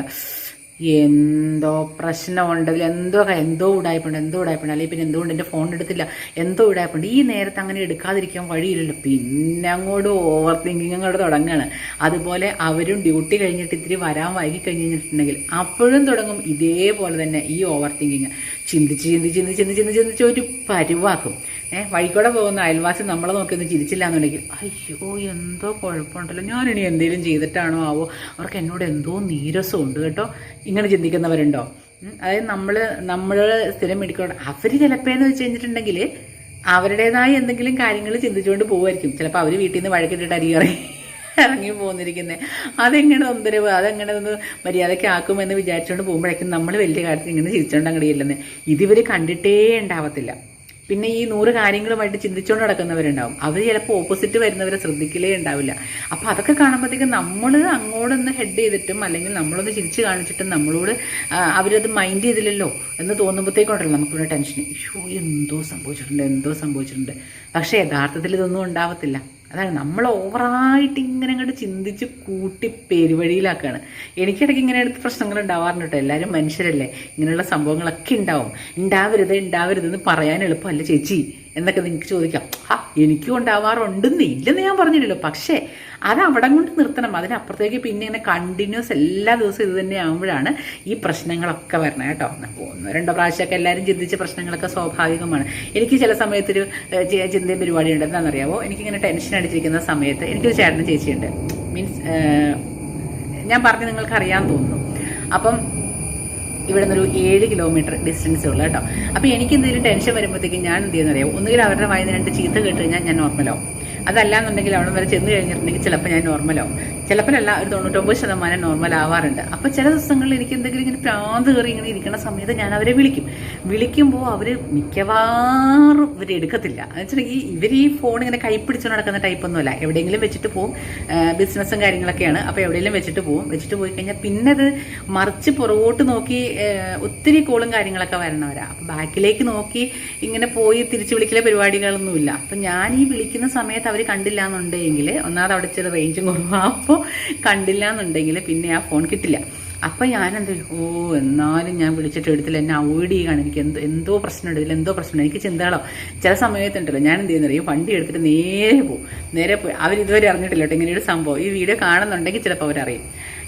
എന്തോ പ്രശ്നമുണ്ടല്ലോ എന്തോ എന്തോ ഉടായ്പുണ്ട് എന്തോ ഉടായ്പുണ്ട്. അല്ലെങ്കിൽ പിന്നെ എന്തുകൊണ്ട് എന്റെ ഫോൺ എടുത്തില്ല? എന്തോ ഉടായ്പുണ്ട്. ഈ നേരത്തെ അങ്ങനെ എടുക്കാതിരിക്കാൻ വഴിയില്ലല്ലോ. പിന്നെ അങ്ങോട്ട് ഓവർ തിങ്കിങ് അങ്ങോട്ട് തുടങ്ങുകയാണ് അതുപോലെ അവരും ഡ്യൂട്ടി കഴിഞ്ഞിട്ട് ഇത്തിരി വരാൻ വൈകി കഴിഞ്ഞിട്ടുണ്ടെങ്കിൽ അപ്പോഴും തുടങ്ങും ഇതേപോലെ തന്നെ ഈ ഓവർ തിങ്കിങ് ചിന്തിച്ച് ചിന്തിച്ച് ചിന്തിച്ച് ചിന്തിച്ച് ചിന്തിച്ച് ഒരു പരുവാക്കും. ഏഹ് വഴിക്കൂടെ പോകുന്ന അയൽവാസി നമ്മളെ നോക്കി ഒന്ന് ചിരിച്ചില്ല എന്നുണ്ടെങ്കിൽ അയ്യോ എന്തോ കുഴപ്പമുണ്ടല്ലോ. ഞാനിനി എന്തെങ്കിലും ചെയ്തിട്ടാണോ ആവോ? അവർക്ക് എന്നോട് എന്തോ നീരസം ഉണ്ട് കേട്ടോ. ഇങ്ങനെ ചിന്തിക്കുന്നവരുണ്ടോ? അതായത് നമ്മൾ നമ്മൾ സ്ഥിരം മേടിക്കണം അവർ ചിലപ്പോൾ എന്ന് വെച്ച് കഴിഞ്ഞിട്ടുണ്ടെങ്കിൽ അവരുടേതായ എന്തെങ്കിലും കാര്യങ്ങൾ ചിന്തിച്ചുകൊണ്ട് പോകുമായിരിക്കും. ചിലപ്പോൾ അവർ വീട്ടിൽ നിന്ന് വഴക്കിട്ടിട്ട് അരികറി ഇറങ്ങി പോന്നിരിക്കുന്നത് അതെങ്ങനെ തൊന്തരവ് അതെങ്ങനെ ഒന്ന് മര്യാദയ്ക്ക് ആക്കുമെന്ന് വിചാരിച്ചുകൊണ്ട് പോകുമ്പോഴേക്കും നമ്മൾ വലിയ കാര്യത്തിൽ ഇങ്ങനെ ചിരിച്ചുകൊണ്ട് അങ്ങോട്ട് ചെല്ലുന്നത് കണ്ടിട്ടേ ഉണ്ടാവത്തില്ല. പിന്നെ ഈ നൂറ് കാര്യങ്ങളുമായിട്ട് ചിന്തിച്ചുകൊണ്ട് നടക്കുന്നവരുണ്ടാവും. അവർ ചിലപ്പോൾ ഓപ്പോസിറ്റ് വരുന്നവരെ ശ്രദ്ധിക്കലേ ഉണ്ടാവില്ല. അപ്പോൾ അതൊക്കെ കാണുമ്പോഴത്തേക്കും നമ്മൾ അങ്ങോട്ടൊന്ന് ഹെഡ് ചെയ്തിട്ടും അല്ലെങ്കിൽ നമ്മളൊന്ന് ചിരിച്ച് കാണിച്ചിട്ടും നമ്മളോട് അവരത് മൈൻഡ് ചെയ്തില്ലല്ലോ എന്ന് തോന്നുമ്പോഴത്തേക്കുണ്ടല്ലോ നമുക്കിവിടെ ടെൻഷൻ അയ്യോ എന്തോ സംഭവിച്ചിട്ടുണ്ട് എന്തോ സംഭവിച്ചിട്ടുണ്ട്. പക്ഷേ യഥാർത്ഥത്തിൽ ഇതൊന്നും ഉണ്ടാവത്തില്ല. അതാണ് നമ്മൾ ഓവറായിട്ട് ഇങ്ങനെ അങ്ങോട്ട് ചിന്തിച്ച് കൂട്ടി പെരുവഴിയിലാക്കുകയാണ് എനിക്കിടയ്ക്ക് ഇങ്ങനെ അടുത്ത് പ്രശ്നങ്ങൾ ഉണ്ടാവാറുണ്ട് കേട്ടോ എല്ലാവരും മനുഷ്യരല്ലേ? ഇങ്ങനെയുള്ള സംഭവങ്ങളൊക്കെ ഉണ്ടാവും. ഉണ്ടാവരുത് ഉണ്ടാവരുതെന്ന് പറയാൻ എളുപ്പമല്ല ചേച്ചി. എന്നൊക്കെ നിങ്ങൾക്ക് ചോദിക്കാം. ആ എനിക്കും ഉണ്ടാവാറുണ്ടെന്ന് ഇല്ലെന്ന് ഞാൻ പറഞ്ഞില്ലല്ലോ. പക്ഷേ അത് അവിടെ കൊണ്ട് നിർത്തണം. അതിനപ്പുറത്തേക്ക് പിന്നെ ഇങ്ങനെ കണ്ടിന്യൂസ് എല്ലാ ദിവസവും ഇത് തന്നെ ആകുമ്പോഴാണ് ഈ പ്രശ്നങ്ങളൊക്കെ വരണം കേട്ടോ. ഒന്നോ രണ്ടോ പ്രാവശ്യമൊക്കെ എല്ലാവരും ചിന്തിച്ച പ്രശ്നങ്ങളൊക്കെ സ്വാഭാവികമാണ്. എനിക്ക് ചില സമയത്തൊരു ചിന്തയും പരിപാടി ഉണ്ട് എന്താണെന്നറിയാമോ എനിക്കിങ്ങനെ ടെൻഷൻ അടിച്ചിരിക്കുന്ന സമയത്ത് എനിക്കൊരു ചേട്ടനും ചേച്ചിയുണ്ട്. മീൻസ് ഞാൻ പറഞ്ഞ് നിങ്ങൾക്ക് അറിയാൻ തോന്നുന്നു. അപ്പം ഇവിടെ നിന്നൊരു ഏഴ് കിലോമീറ്റർ ഡിസ്റ്റൻസ് ഉള്ളു കേട്ടോ. അപ്പോൾ എനിക്ക് എന്തെങ്കിലും ടെൻഷൻ വരുമ്പോഴത്തേക്കും ഞാൻ എന്ത് ചെയ്യുന്നറിയാം ഒന്നുകിൽ അവരുടെ വായന രണ്ട് ചീത്ത കേട്ട് കഴിഞ്ഞാൽ ഞാൻ നോർമലാവും അതല്ലാന്നുണ്ടെങ്കിൽ അവിടെ വരെ ചെന്ന് കഴിഞ്ഞിട്ടുണ്ടെങ്കിൽ ചിലപ്പോൾ ഞാൻ നോർമലാവും ചിലപ്പോഴല്ല ഒരു തൊണ്ണൂറ്റൊമ്പത് ശതമാനം നോർമൽ ആവാറുണ്ട്. അപ്പോൾ ചില ദിവസങ്ങളിൽ എനിക്ക് എന്തെങ്കിലും ഇങ്ങനെ പ്രാന്ത് കയറി ഇങ്ങനെ ഇരിക്കുന്ന സമയത്ത് ഞാൻ അവരെ വിളിക്കും. വിളിക്കുമ്പോൾ അവർ മിക്കവാറും ഇവർ എടുക്കത്തില്ല. വെച്ചിട്ടുണ്ടെങ്കിൽ ഇവർ ഈ ഫോൺ ഇങ്ങനെ കൈപ്പിടിച്ചു നടക്കുന്ന ടൈപ്പൊന്നുമല്ല എവിടെയെങ്കിലും വെച്ചിട്ട് പോകും ബിസിനസ്സും കാര്യങ്ങളൊക്കെയാണ്. അപ്പോൾ എവിടെയെങ്കിലും വെച്ചിട്ട് പോകും വെച്ചിട്ട് പോയി കഴിഞ്ഞാൽ പിന്നെ അത് മറിച്ച് പുറകോട്ട് നോക്കി ഒത്തിരി കോളും കാര്യങ്ങളൊക്കെ വരണവരാ. അപ്പം ബാക്കിലേക്ക് നോക്കി ഇങ്ങനെ പോയി തിരിച്ചു വിളിക്കലെ പരിപാടികളൊന്നുമില്ല. അപ്പം ഞാൻ ഈ വിളിക്കുന്ന സമയത്ത് അവർ കണ്ടില്ല എന്നുണ്ടെങ്കിൽ ഒന്നാമത് അവിടെ ചില റേഞ്ചും കുറവാണ് അപ്പോൾ കണ്ടില്ല എന്നുണ്ടെങ്കിൽ പിന്നെ ആ ഫോൺ കിട്ടില്ല. അപ്പം ഞാൻ എന്തെങ്കിലും ഓ എന്നാലും ഞാൻ വിളിച്ചിട്ട് എടുത്തില്ല. എന്നെ അവോയ്ഡ് ചെയ്യുകയാണ് എനിക്ക് എന്തോ എന്തോ പ്രശ്നമുണ്ട്. ഇതിൽ എന്തോ പ്രശ്നമുണ്ട്. എനിക്ക് ചിന്തകളോ ചില സമയത്തുണ്ടല്ലോ ഞാൻ എന്ത് ചെയ്യുന്നറിയോ? വണ്ടി എടുത്തിട്ട് നേരെ പോകും. നേരെ പോയി. അവർ ഇതുവരെ അറിഞ്ഞിട്ടില്ല കേട്ടോ ഇങ്ങനെ ഒരു സംഭവം. ഈ വീഡിയോ കാണുന്നുണ്ടെങ്കിൽ ചിലപ്പോൾ അവരറിയും.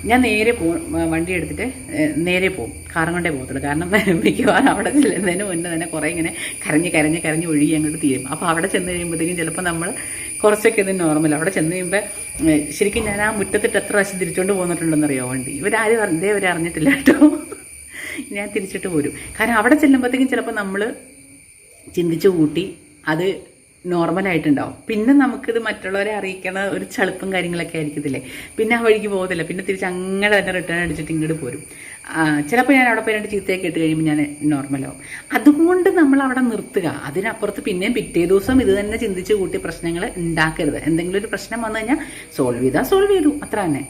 ഞാൻ നേരെ പോകും വണ്ടി എടുത്തിട്ട് നേരെ പോകും. കാറും കൊണ്ടേ പോകത്തുള്ളൂ. കാരണം മിക്കവാറും അവിടെ ചെല്ലുന്നതിന് മുന്നേ തന്നെ കുറേ ഇങ്ങനെ കരഞ്ഞ് കരഞ്ഞ് കരഞ്ഞ് ഒഴുകി അങ്ങോട്ട് തീരും. അപ്പോൾ അവിടെ ചെന്ന് കഴിയുമ്പോഴത്തേക്കും ചിലപ്പോൾ നമ്മൾ കുറച്ചൊക്കെ ഇത് നോർമൽ അവിടെ ചെന്ന് കഴിയുമ്പോൾ ശരിക്കും ഞാൻ ആ മുറ്റത്തിട്ട് എത്ര പ്രാവശ്യം തിരിച്ചുകൊണ്ട് പോന്നിട്ടുണ്ടെന്നറിയോ വണ്ടി? ഇവരാരും ഇതേ ഇവരെ അറിഞ്ഞിട്ടില്ല കേട്ടോ. ഞാൻ തിരിച്ചിട്ട് പോരും. കാരണം അവിടെ ചെല്ലുമ്പോഴത്തേക്കും ചിലപ്പോൾ നമ്മൾ ചിന്തിച്ചു കൂട്ടി അത് നോർമലായിട്ടുണ്ടാവും പിന്നെ നമുക്കിത് മറ്റുള്ളവരെ അറിയിക്കണ ഒരു ചളുപ്പും കാര്യങ്ങളൊക്കെ ആയിരിക്കത്തില്ലേ? പിന്നെ ആ വഴിക്ക് പോകത്തില്ല. പിന്നെ തിരിച്ച് അങ്ങനെ തന്നെ റിട്ടേൺ അടിച്ചിട്ട് ഇങ്ങോട്ട് പോരും. ചിലപ്പോൾ ഞാൻ അവിടെ പോയി രണ്ട് ചീത്തയൊക്കെ ഇട്ട് കഴിയുമ്പോൾ ഞാൻ നോർമലാവും അതുകൊണ്ട് നമ്മൾ അവിടെ നിർത്തുക. അതിനപ്പുറത്ത് പിന്നെയും പിറ്റേ ദിവസം ഇത് തന്നെ ചിന്തിച്ച് കൂട്ടി പ്രശ്നങ്ങൾ ഉണ്ടാക്കരുത്. എന്തെങ്കിലും ഒരു പ്രശ്നം വന്നു കഴിഞ്ഞാൽ സോൾവ് ചെയ്താൽ സോൾവ് ചെയ്തു. അത്ര തന്നെ.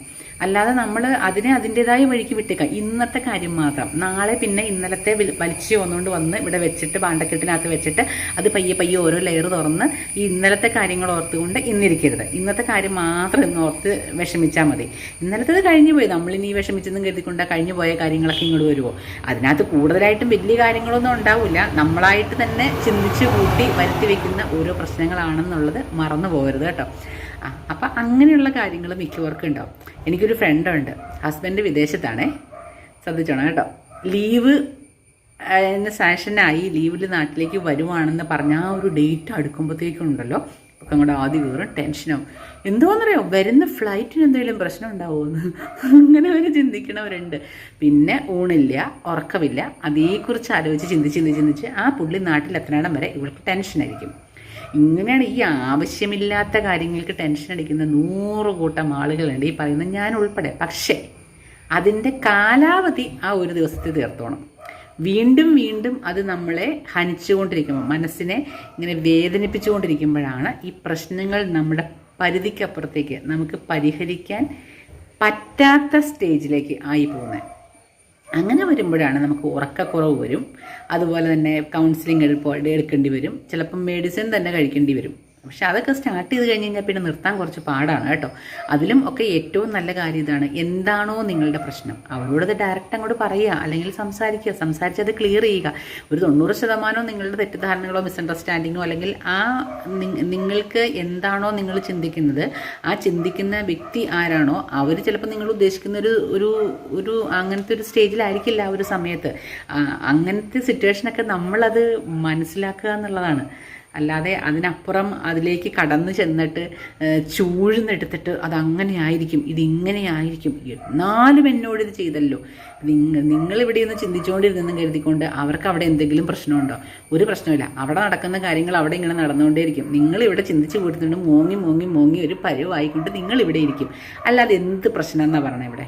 അല്ലാതെ നമ്മൾ അതിനെ അതിന്റെതായ വഴിക്ക് വിട്ടേക്കാം. ഇന്നത്തെ കാര്യം മാത്രം. നാളെ പിന്നെ ഇന്നലത്തെ വലിച്ചു വന്നുകൊണ്ട് വന്ന് ഇവിടെ വെച്ചിട്ട് പാണ്ടക്കെട്ടിനകത്ത് വെച്ചിട്ട് അത് പയ്യെ പയ്യെ ഓരോ ലെയർ തുറന്ന് ഈ ഇന്നലത്തെ കാര്യങ്ങൾ ഓർത്തുകൊണ്ട് ഇന്നിരിക്കരുത്. ഇന്നത്തെ കാര്യം മാത്രം ഇന്ന് ഓർത്ത് വിഷമിച്ചാൽ മതി. ഇന്നലത്തേത് കഴിഞ്ഞു പോയി. നമ്മളിനി വിഷമിച്ചെന്നും കരുതിക്കൊണ്ട് കഴിഞ്ഞു പോയ കാര്യങ്ങളൊക്കെ ഇങ്ങോട്ട് വരുമോ അതിനകത്ത് കൂടുതലായിട്ടും വലിയ കാര്യങ്ങളൊന്നും ഉണ്ടാവില്ല. നമ്മളായിട്ട് തന്നെ ചിന്തിച്ച് കൂട്ടി വരുത്തി വെക്കുന്ന ഓരോ പ്രശ്നങ്ങളാണെന്നുള്ളത് മറന്നു പോകരുത് കേട്ടോ. ആ അപ്പം അങ്ങനെയുള്ള കാര്യങ്ങൾ മിക്കവർക്കും ഉണ്ടാവും. എനിക്കൊരു ഫ്രണ്ടുണ്ട് ഹസ്ബൻഡ് വിദേശത്താണേ. ശ്രദ്ധിച്ചോണം കേട്ടോ. ലീവ് എന്നെ സാഷനായി ലീവിൽ നാട്ടിലേക്ക് വരുവാണെന്ന് പറഞ്ഞ ആ ഒരു ഡേറ്റ് അടുക്കുമ്പോഴത്തേക്കും ഉണ്ടല്ലോ ഒക്കെ അങ്ങോട്ട് ആദ്യം കയറും ടെൻഷനാവും എന്തോന്നറിയോ വരുന്ന ഫ്ലൈറ്റിന് എന്തെങ്കിലും പ്രശ്നം ഉണ്ടാവുമെന്ന് അങ്ങനെ അവർ ചിന്തിക്കണവരുണ്ട്. പിന്നെ ഊണില്ല ഉറക്കമില്ല. അതേക്കുറിച്ച് ആലോചിച്ച് ചിന്തിച്ച് ചിന്തിച്ച് ചിന്തിച്ച് ആ പുള്ളി നാട്ടിലെത്തണം വരെ ഇവൾക്ക് ടെൻഷനായിരിക്കും ഇങ്ങനെയാണ് ഈ ആവശ്യമില്ലാത്ത കാര്യങ്ങൾക്ക് ടെൻഷൻ അടിക്കുന്ന നൂറ് കൂട്ടം ആളുകളുണ്ട്. ഈ പറയുന്ന ഞാൻ ഉൾപ്പെടെ. പക്ഷേ അതിന്റെ കാലാവധി ആ ഒരു ദിവസത്തെ തീർത്തോണം. വീണ്ടും വീണ്ടും അത് നമ്മളെ ഹനിച്ചുകൊണ്ടിരിക്കുമ്പോൾ മനസ്സിനെ ഇങ്ങനെ വേദനിപ്പിച്ചുകൊണ്ടിരിക്കുമ്പോഴാണ് ഈ പ്രശ്നങ്ങൾ നമ്മുടെ പരിധിക്കപ്പുറത്തേക്ക് നമുക്ക് പരിഹരിക്കാൻ പറ്റാത്ത സ്റ്റേജിലേക്ക് ആയി പോകുന്നത്. അങ്ങനെ വരുമ്പോഴാണ് നമുക്ക് ഉറക്കക്കുറവ് വരും. അതുപോലെ തന്നെ കൗൺസിലിംഗ് എടുക്കേണ്ടി വരും. ചിലപ്പം മെഡിസിൻ തന്നെ കഴിക്കേണ്ടി വരും. പക്ഷെ അതൊക്കെ സ്റ്റാർട്ട് ചെയ്ത് കഴിഞ്ഞ് കഴിഞ്ഞാൽ പിന്നെ നിർത്താൻ കുറച്ച് പാടാണ് കേട്ടോ. അതിലും ഒക്കെ ഏറ്റവും നല്ല കാര്യം ഇതാണ് എന്താണോ നിങ്ങളുടെ പ്രശ്നം. അവരോട് അത് ഡയറക്റ്റ് അങ്ങോട്ട് പറയുക അല്ലെങ്കിൽ സംസാരിക്കുക. സംസാരിച്ച് അത് ക്ലിയർ ചെയ്യുക. ഒരു തൊണ്ണൂറ് ശതമാനവും നിങ്ങളുടെ തെറ്റിദ്ധാരണകളോ മിസ്അണ്ടർസ്റ്റാൻഡിങ്ങോ അല്ലെങ്കിൽ ആ നിങ്ങൾക്ക് എന്താണോ നിങ്ങൾ ചിന്തിക്കുന്നത് ആ ചിന്തിക്കുന്ന വ്യക്തി ആരാണോ അവർ ചിലപ്പോൾ നിങ്ങൾ ഉദ്ദേശിക്കുന്ന ഒരു ഒരു ഒരു അങ്ങനത്തെ ഒരു സ്റ്റേജിലായിരിക്കില്ല ആ ഒരു സമയത്ത്. അങ്ങനത്തെ സിറ്റുവേഷനൊക്കെ നമ്മളത് മനസ്സിലാക്കുക എന്നുള്ളതാണ്. അല്ലാതെ അതിനപ്പുറം അതിലേക്ക് കടന്നു ചെന്നിട്ട് ചൂഴ്ന്നെടുത്തിട്ട് അത് അങ്ങനെ ആയിരിക്കും ഇതിങ്ങനെ ആയിരിക്കും എന്നാലും എന്നോട് ഇത് ചെയ്തല്ലോ. നിങ്ങൾ ഇവിടെ നിന്ന് ചിന്തിച്ചുകൊണ്ടിരുന്നെന്ന് കരുതിക്കൊണ്ട് അവർക്ക് അവിടെ എന്തെങ്കിലും പ്രശ്നമുണ്ടോ? ഒരു പ്രശ്നമില്ല അവിടെ നടക്കുന്ന കാര്യങ്ങൾ അവിടെ ഇങ്ങനെ നടന്നുകൊണ്ടേയിരിക്കും. നിങ്ങൾ ഇവിടെ ചിന്തിച്ച് കൂട്ടുന്നുണ്ട് മോങ്ങി മോങ്ങി മോങ്ങി ഒരു പരുവായിക്കൊണ്ട് നിങ്ങൾ ഇവിടെ ഇരിക്കും. അല്ലാതെ എന്ത് പ്രശ്നം എന്നാ പറയണേ ഇവിടെ?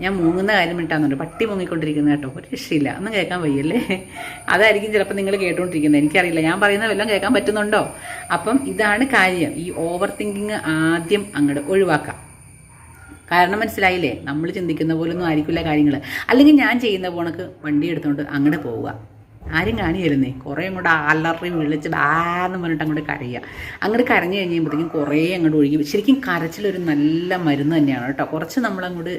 ഞാൻ മൂങ്ങുന്ന കാര്യം മിണ്ടാന്നുണ്ട് പട്ടി മുങ്ങിക്കൊണ്ടിരിക്കുന്ന കേട്ടോ. ഒരു രക്ഷയില്ല. ഒന്നും കേൾക്കാൻ വയ്യല്ലേ? അതായിരിക്കും ചിലപ്പോൾ നിങ്ങൾ കേട്ടുകൊണ്ടിരിക്കുന്നത് എനിക്കറിയില്ല. ഞാൻ പറയുന്ന വല്ലതും കേൾക്കാൻ പറ്റുന്നുണ്ടോ? അപ്പം ഇതാണ് കാര്യം. ഈ ഓവർ തിങ്കിങ് ആദ്യം അങ്ങോട്ട് ഒഴിവാക്കാം. കാരണം മനസ്സിലായില്ലേ? നമ്മൾ ചിന്തിക്കുന്ന പോലൊന്നും ആയിരിക്കില്ല കാര്യങ്ങൾ അല്ലെങ്കിൽ ഞാൻ ചെയ്യുന്ന പോണക്ക് വണ്ടി എടുത്തുകൊണ്ട് അങ്ങോട്ട് പോവുക. ആരും കാണിയിരുന്നേ. കുറേ അങ്ങോട്ട് അലറി വിളിച്ച് ബാന്ന് പറഞ്ഞിട്ട് അങ്ങോട്ട് കരയുക. അങ്ങോട്ട് കരഞ്ഞു കഴിയുമ്പോഴത്തേക്കും കുറേ അങ്ങോട്ട് ഒഴുകി ശരിക്കും കരച്ചിലൊരു നല്ല മരുന്ന് തന്നെയാണ് കേട്ടോ. കുറച്ച് നമ്മളങ്ങോട്ട്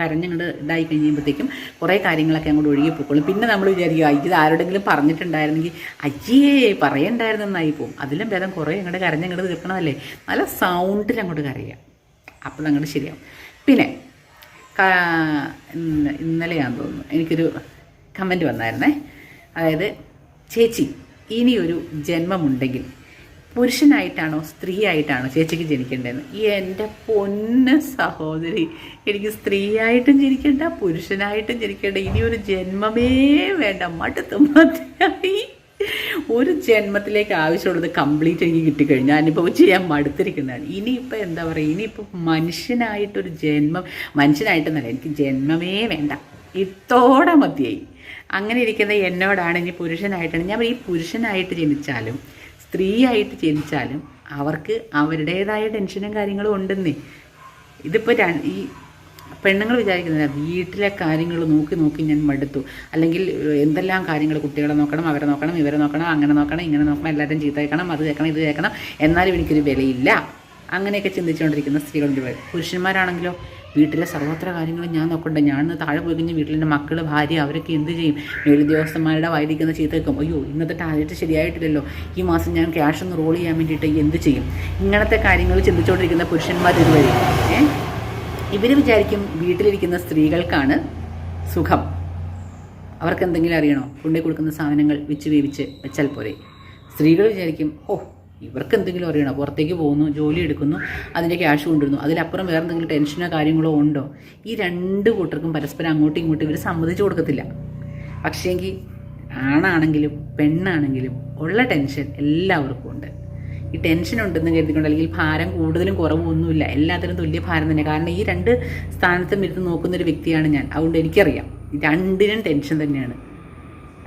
കരഞ്ഞങ്ങോട്ട് ഇതായി കഴിയുമ്പോഴത്തേക്കും കുറേ കാര്യങ്ങളൊക്കെ അങ്ങോട്ട് ഒഴുകി പോയിക്കോളും പിന്നെ നമ്മൾ വിചാരിക്കും "അയ്യ, ഇത് ആരോടെങ്കിലും പറഞ്ഞിട്ടുണ്ടായിരുന്നെങ്കിൽ അയ്യേ പറയണ്ടായിരുന്നെന്നായി പോകും അതിലും ഭേദം കുറേ അങ്ങോട്ട് കരഞ്ഞങ്ങോട്ട് തീർക്കണമല്ലേ നല്ല സൗണ്ടിൽ അങ്ങോട്ട് കരയുക. അപ്പോൾ അങ്ങോട്ട് ശരിയാവും. പിന്നെ ഇന്നലെയാണെന്ന് തോന്നുന്നു. എനിക്കൊരു കമന്റ് വന്നായിരുന്നേ. അതായത് ചേച്ചി ഇനിയൊരു ജന്മമുണ്ടെങ്കിൽ പുരുഷനായിട്ടാണോ സ്ത്രീ ആയിട്ടാണോ ചേച്ചിക്ക് ജനിക്കേണ്ടതെന്ന്? ഈ എന്റെ പൊന്ന സഹോദരി എനിക്ക് സ്ത്രീയായിട്ടും ജനിക്കേണ്ട പുരുഷനായിട്ടും ജനിക്കേണ്ട ഇനിയൊരു ജന്മമേ വേണ്ട മടുത്തു മതിയായി. ഒരു ജന്മത്തിലേക്ക് ആവശ്യമുള്ളത് കംപ്ലീറ്റ് എനിക്ക് കിട്ടിക്കഴിഞ്ഞാൽ അനുഭവം ചെയ്യാൻ മടുത്തിരിക്കുന്നതാണ്. ഇനിയിപ്പോൾ എന്താ പറയുക ഇനിയിപ്പോൾ മനുഷ്യനായിട്ടൊരു ജന്മം മനുഷ്യനായിട്ടെന്നല്ല എനിക്ക് ജന്മമേ വേണ്ട. ഇത്തോടെ മതിയായി. അങ്ങനെ ഇരിക്കുന്ന എന്നോടാണ് ഇനി പുരുഷനായിട്ടാണ്. ഞാൻ ഈ പുരുഷനായിട്ട് ജനിച്ചാലും സ്ത്രീയായിട്ട് ജനിച്ചാലും അവർക്ക് അവരുടേതായ ടെൻഷനും കാര്യങ്ങളും ഉണ്ടെന്നേ. ഇതിപ്പോൾ ഈ പെണ്ണുങ്ങൾ വിചാരിക്കുന്നില്ല വീട്ടിലെ കാര്യങ്ങൾ നോക്കി നോക്കി ഞാൻ മടുത്തു. അല്ലെങ്കിൽ എന്തെല്ലാം കാര്യങ്ങൾ കുട്ടികളെ നോക്കണം അവരെ നോക്കണം ഇവരെ നോക്കണം അങ്ങനെ നോക്കണം ഇങ്ങനെ നോക്കണം എല്ലാവരും ചീത്ത കേൾക്കണം അത് കേൾക്കണം ഇത് കേൾക്കണം എന്നാലും എനിക്കൊരു വിലയില്ല. അങ്ങനെയൊക്കെ ചിന്തിച്ചുകൊണ്ടിരിക്കുന്ന സ്ത്രീകളുണ്ട്. പുരുഷന്മാരാണെങ്കിലോ വീട്ടിലെ സർവത്ര കാര്യങ്ങളും ഞാൻ നോക്കണ്ട. ഞാൻ താഴെ പോയി കഴിഞ്ഞാൽ വീട്ടിലെ മക്കൾ ഭാര്യ അവരൊക്കെ എന്ത് ചെയ്യും? മേലുദ്യോഗസ്ഥന്മാരുടെ വായിരിക്കുന്ന ചീത്തക്കും അയ്യോ ഇന്നത്തെ ടാർഗറ്റ് ശരിയായിട്ടില്ലല്ലോ. ഈ മാസം ഞാൻ ക്യാഷ് ഒന്ന് റോൾ ചെയ്യാൻ വേണ്ടിയിട്ട് എന്ത് ചെയ്യും? ഇങ്ങനത്തെ കാര്യങ്ങൾ ചിന്തിച്ചുകൊണ്ടിരിക്കുന്ന പുരുഷന്മാർ ഇതുവരെ ഏഹ് ഇവർ വിചാരിക്കും വീട്ടിലിരിക്കുന്ന സ്ത്രീകൾക്കാണ് സുഖം. അവർക്ക് എന്തെങ്കിലും അറിയണോ? കൊണ്ടേ കൊടുക്കുന്ന സാധനങ്ങൾ വെച്ച് വേവിച്ച് വെച്ചാൽ പോരെ. സ്ത്രീകൾ വിചാരിക്കും ഓ ഇവർക്ക് എന്തെങ്കിലും അറിയണോ? പുറത്തേക്ക് പോകുന്നു ജോലി എടുക്കുന്നു അതിന്റെ ക്യാഷ് കൊണ്ടുവരുന്നു. അതിലപ്പുറം വേറെ എന്തെങ്കിലും ടെൻഷനോ കാര്യങ്ങളോ ഉണ്ടോ? ഈ രണ്ട് കൂട്ടർക്കും പരസ്പരം അങ്ങോട്ടും ഇങ്ങോട്ടും ഇവർ സമ്മതിച്ചു കൊടുക്കത്തില്ല. പക്ഷേങ്കിൽ ആണാണെങ്കിലും പെണ്ണാണെങ്കിലും ഉള്ള ടെൻഷൻ എല്ലാവർക്കും ഉണ്ട്. ഈ ടെൻഷൻ ഉണ്ടെന്ന് കരുതിക്കൊണ്ട് അല്ലെങ്കിൽ ഭാരം കൂടുതലും കുറവൊന്നുമില്ല. എല്ലാത്തിനും തുല്യ ഭാരം തന്നെ. കാരണം ഈ രണ്ട് സ്ഥാനത്തും ഇരുന്ന് നോക്കുന്നൊരു വ്യക്തിയാണ് ഞാൻ. അതുകൊണ്ട് എനിക്കറിയാം. രണ്ടിനും ടെൻഷൻ തന്നെയാണ്.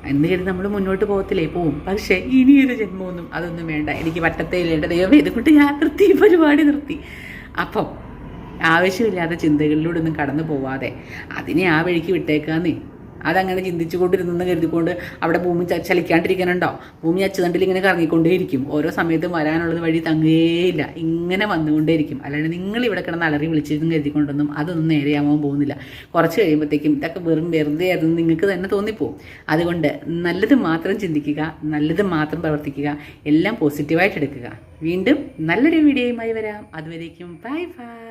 എന്ന് കരുതി നമ്മൾ മുന്നോട്ട് പോകത്തില്ലേ? പോവും. പക്ഷേ ഇനിയൊരു ജന്മമൊന്നും അതൊന്നും വേണ്ട. എനിക്ക് പറ്റത്തേയില്ല ഇല്ലേണ്ട ദൈവം ഇതുകൊണ്ട് ഞാൻ നിർത്തി പരിപാടി നിർത്തി. അപ്പം ആവശ്യമില്ലാത്ത ചിന്തകളിലൂടെ ഒന്നും കടന്നു പോവാതെ അതിനെ ആ വഴിക്ക് വിട്ടേക്കാന്നേ. അതങ്ങനെ ചിന്തിച്ചുകൊണ്ടിരുന്നെന്ന് കരുതിക്കൊണ്ട് അവിടെ ഭൂമി ചലിക്കാണ്ടിരിക്കാനുണ്ടോ ഭൂമി അച്ചുതണ്ടിൽ ഇങ്ങനെ കറങ്ങിക്കൊണ്ടേയിരിക്കും. ഓരോ സമയത്തും വരാനുള്ളത് വഴി തങ്ങുകയില്ല ഇങ്ങനെ വന്നുകൊണ്ടേയിരിക്കും. അല്ലാണ്ട് നിങ്ങൾ ഇവിടെ കിടന്ന് അലറി വിളിച്ചിരുന്നു കരുതിക്കൊണ്ടൊന്നും അതൊന്നും നേരെയാവാൻ പോകുന്നില്ല. കുറച്ച് കഴിയുമ്പോഴത്തേക്കും ഇതൊക്കെ വെറും വെറുതെ ആയിരുന്നു. നിങ്ങൾക്ക് തന്നെ തോന്നിപ്പോവും. അതുകൊണ്ട് നല്ലത് മാത്രം ചിന്തിക്കുക നല്ലത് മാത്രം പ്രവർത്തിക്കുക എല്ലാം പോസിറ്റീവായിട്ട് എടുക്കുക. വീണ്ടും നല്ലൊരു വീഡിയോയുമായി വരാം. അതുവരേക്കും ബൈ ബൈ.